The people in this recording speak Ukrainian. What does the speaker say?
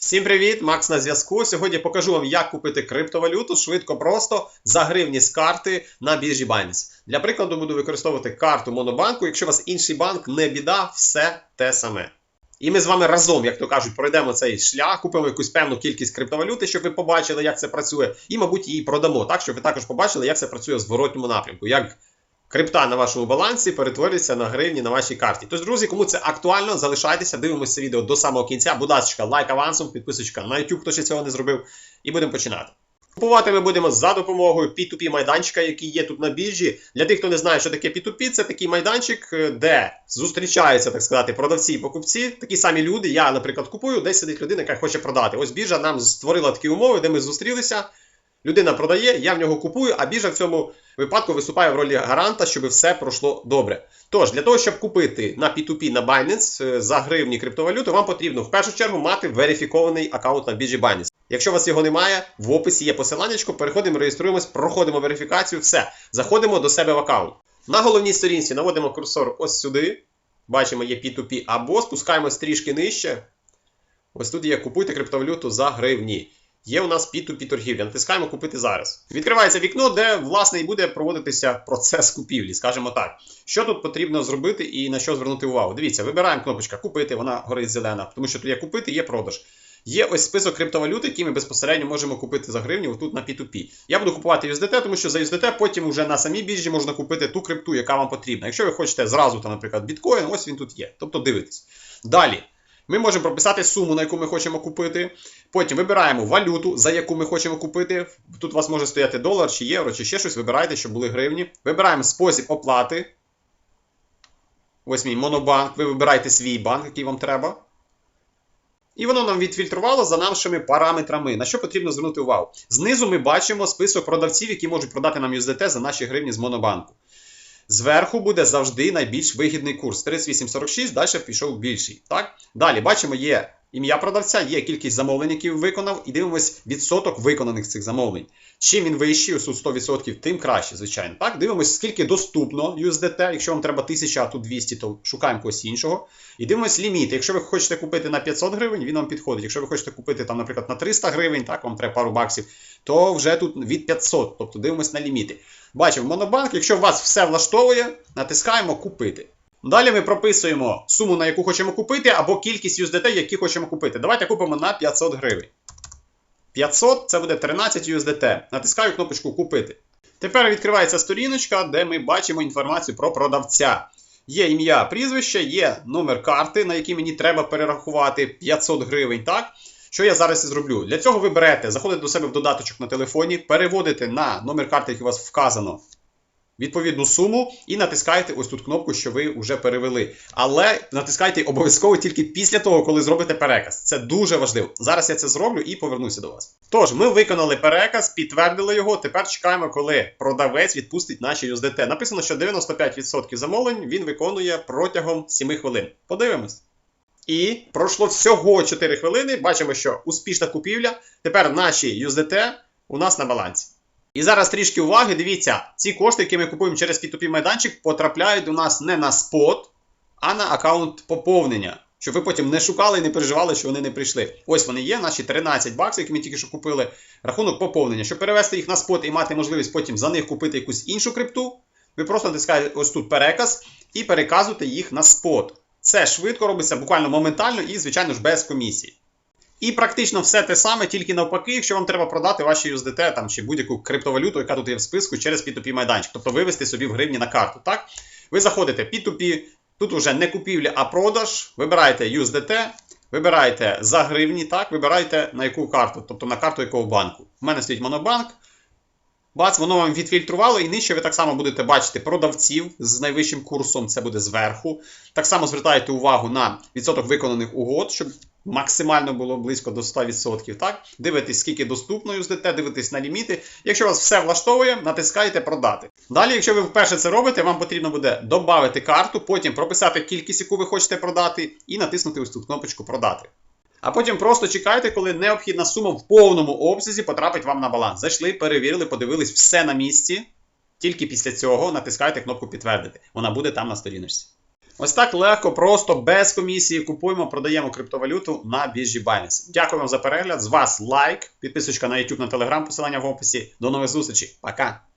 Всім привіт, Макс на зв'язку. Сьогодні покажу вам, як купити криптовалюту швидко, просто за гривні з карти на біржі Binance. Для прикладу буду використовувати карту Монобанку. Якщо у вас інший банк, не біда, все те саме. І ми з вами разом, як то кажуть, пройдемо цей шлях, купимо якусь певну кількість криптовалюти, щоб ви побачили, як це працює, і, мабуть, її продамо, так, щоб ви також побачили, як це працює в зворотньому напрямку. Як крипта на вашому балансі перетворюється на гривні на вашій карті. Тож, друзі, кому це актуально, залишайтеся, дивимося це відео до самого кінця. Будь ласка, лайк авансом, підписочка на YouTube, хто ще цього не зробив, і будемо починати. Купувати ми будемо за допомогою P2P майданчика, який є тут на біржі. Для тих, хто не знає, що таке P2P, це такий майданчик, е, де зустрічаються, так сказати, продавці і покупці. Такі самі люди. Я, наприклад, купую, десь сидить людина, яка хоче продати. Ось біржа нам створила такі умови, де ми зустрілися. Людина продає, я в нього купую, а біржа в цьому випадку виступає в ролі гаранта, щоб все пройшло добре. Тож, для того, щоб купити на P2P на Binance е, за гривні криптовалюту, вам потрібно в першу чергу мати верифікований аккаунт на біржі Binance. Якщо у вас його немає, в описі є посиланнячко, переходимо, реєструємось, проходимо верифікацію, все. Заходимо до себе в аккаунт. На головній сторінці наводимо курсор ось сюди. Бачимо, є P2P, або спускаємось трішки нижче. Ось тут є купуйте криптовалюту за гривні. Є у нас P2P торгівля. Натискаємо купити зараз. Відкривається вікно, де, власне, і буде проводитися процес купівлі, скажімо так. Що тут потрібно зробити і на що звернути увагу? Дивіться, вибираємо кнопочка Купити, вона горить зелена, тому що тут є купити, є продаж. Є ось список криптовалют, які ми безпосередньо можемо купити за гривню тут на P2P. Я буду купувати USDT, тому що за USDT потім вже на самій біржі можна купити ту крипту, яка вам потрібна. Якщо ви хочете зразу, там, наприклад, біткоін, ось він тут є. Тобто дивитесь. Далі. Ми можемо прописати суму, на яку ми хочемо купити. Потім вибираємо валюту, за яку ми хочемо купити. Тут у вас може стояти долар, чи євро, чи ще щось. Вибирайте, щоб були гривні. Вибираємо спосіб оплати. Ось мій монобанк. Ви вибираєте свій банк, який вам треба. І воно нам відфільтрувало за нашими параметрами. На що потрібно звернути увагу? Знизу ми бачимо список продавців, які можуть продати нам USDT за наші гривні з монобанку. Зверху буде завжди найбільш вигідний курс. 38,46, далі пішов більший. Так? Далі бачимо, є ім'я продавця, є кількість замовлень, які виконав, і дивимось відсоток виконаних цих замовлень. Чим він вищий, тут 100%, тим краще, звичайно. Так, Дивимось, скільки доступно USDT. Якщо вам треба 1000, а тут 200, то шукаємо когось іншого. І дивимось ліміт. Якщо ви хочете купити на 500 гривень, він вам підходить. Якщо ви хочете купити, там, наприклад, на 300 гривень, так, вам треба пару баксів, то вже тут від 500. Тобто дивимось на ліміти. Бачимо, монобанк, якщо вас все влаштовує, натискаємо купити. Далі ми прописуємо суму, на яку хочемо купити, або кількість USDT, які хочемо купити. Давайте купимо на 500 гривень. 500 це буде 13 USDT. Натискаю кнопочку Купити. Тепер відкривається сторіночка, де ми бачимо інформацію про продавця. Є ім'я, прізвище, є номер карти, на який мені треба перерахувати 500 гривень. так? Що я зараз і зроблю? Для цього ви берете, заходите до себе в додаточок на телефоні, переводите на номер карти, який у вас вказано, відповідну суму, і натискаєте ось тут кнопку, що ви вже перевели. Але натискайте обов'язково тільки після того, коли зробите переказ. Це дуже важливо. Зараз я це зроблю і повернуся до вас. Тож, ми виконали переказ, підтвердили його. Тепер чекаємо, коли продавець відпустить наші USDT. Написано, що 95% замовлень він виконує протягом 7 хвилин. Подивимось. І пройшло всього 4 хвилини. Бачимо, що успішна купівля. Тепер наші USDT у нас на балансі. І зараз трішки уваги. Дивіться, ці кошти, які ми купуємо через P2P майданчик, потрапляють у нас не на спот, а на аккаунт поповнення. Щоб ви потім не шукали і не переживали, що вони не прийшли. Ось вони є, наші 13 баксів, які ми тільки що купили. Рахунок поповнення. Щоб перевести їх на спот і мати можливість потім за них купити якусь іншу крипту, ви просто натискаєте ось тут переказ і переказуєте їх на спот. Це швидко робиться, буквально моментально і, звичайно ж, без комісії. І практично все те саме, тільки навпаки, якщо вам треба продати ваші USDT там, чи будь-яку криптовалюту, яка тут є в списку, через P2P майданчик, тобто вивести собі в гривні на карту. так? Ви заходите P2P, тут вже не купівля, а продаж, вибираєте USDT, вибираєте за гривні, так, вибираєте на яку карту, тобто на карту якого банку. У мене стоїть монобанк. Бац, воно вам відфільтрувало, і нижче ви так само будете бачити продавців з найвищим курсом, це буде зверху. Так само звертаєте увагу на відсоток виконаних угод, щоб максимально було близько до 100%. так? Дивитесь, скільки доступно USDT, дивитесь на ліміти. Якщо вас все влаштовує, натискаєте продати. Далі, якщо ви вперше це робите, вам потрібно буде додати карту, потім прописати кількість, яку ви хочете продати, і натиснути ось тут кнопочку Продати. А потім просто чекайте, коли необхідна сума в повному обсязі потрапить вам на баланс. Зайшли, перевірили, подивились все на місці. Тільки після цього натискайте кнопку Підтвердити. Вона буде там на сторіночці. Ось так легко, просто без комісії купуємо, продаємо криптовалюту на біржі Binance. Дякую вам за перегляд. З вас лайк, підписочка на YouTube, на Telegram, посилання в описі. До нових зустрічей. Пока!